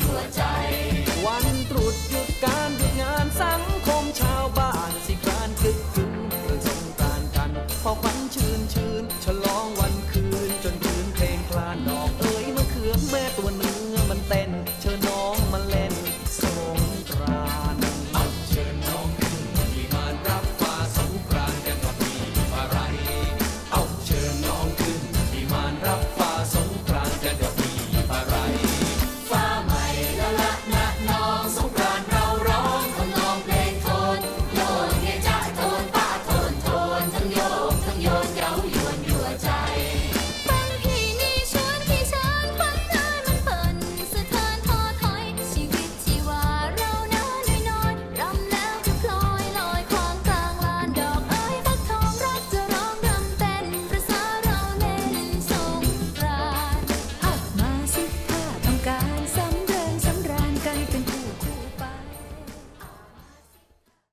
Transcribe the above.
หัวใจ วันตรุษหยุดการหยุดงานสังคมชาวบ้านสิครานคึกคืนเพื่อสงกรานต์กัน พอควันชื้นชื้นฉลองวันคืนจนคืนเพลงคลานดอกเอ๋ยมะเขือแม่ตัวเนื้อมันเต้นเ